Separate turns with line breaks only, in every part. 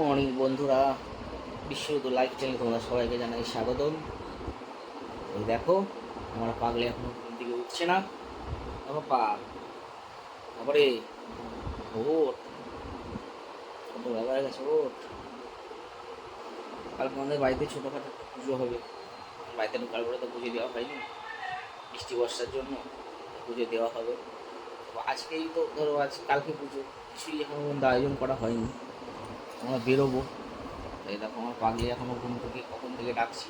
Morning বন্ধুরা বিশ্বযুদ্ধ life channel তোমরা সবাইকে জানাই স্বাগতম। দেখো, আমার পাগলে এখন থেকে উঠছে না। দেখো পা তারপরে ওট কত হয়ে গেছে ওট কালকে আমাদের বাড়িতে ছোটোখাটো পুজো হবে। বাড়িতে ঢোকার পরে তো পুজো দেওয়া হয়নি। বৃষ্টি বর্ষার জন্য পুজো দেওয়া হবে। আজকেই তো ধরো আজ, কালকে পুজো। কিছুই এখন পর্যন্ত আয়োজন করা হয়নি। আমরা বেরোবো। এই দেখো আমার পাগলি এখনও ঘুম থেকে কখন থেকে ডাকছি।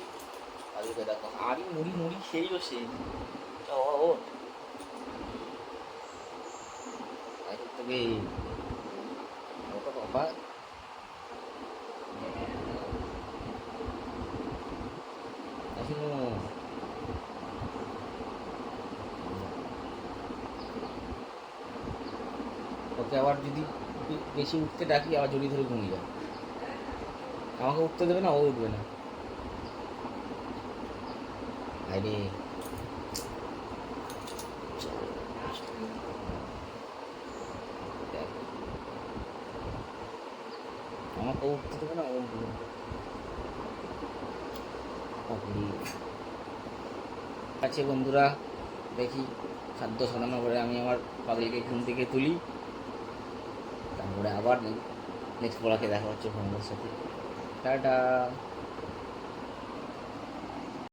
পাগলিকে দেখো আরই মুড়ি মুড়ি খেয়েই বসে ও থেকে ওটা বাবা। ওকে আবার যদি বেশি উঠতে ডাকি, আবার জড়িয়ে ধরে ঘুমিয়ে যায়। আমাকে উঠতে দেবে না, ও উঠবে না। আরে। আমাকে উঠতে দেবে না, ও উঠবে না। আছে বন্ধুরা, দেখি খাদ্য সরানোর করে আমি আমার পাগলিকে ঘুম থেকে তুলি। তারপরে আবার নেক্সট বলাকে দেখা হচ্ছে ফোনের সাথে। টাটা।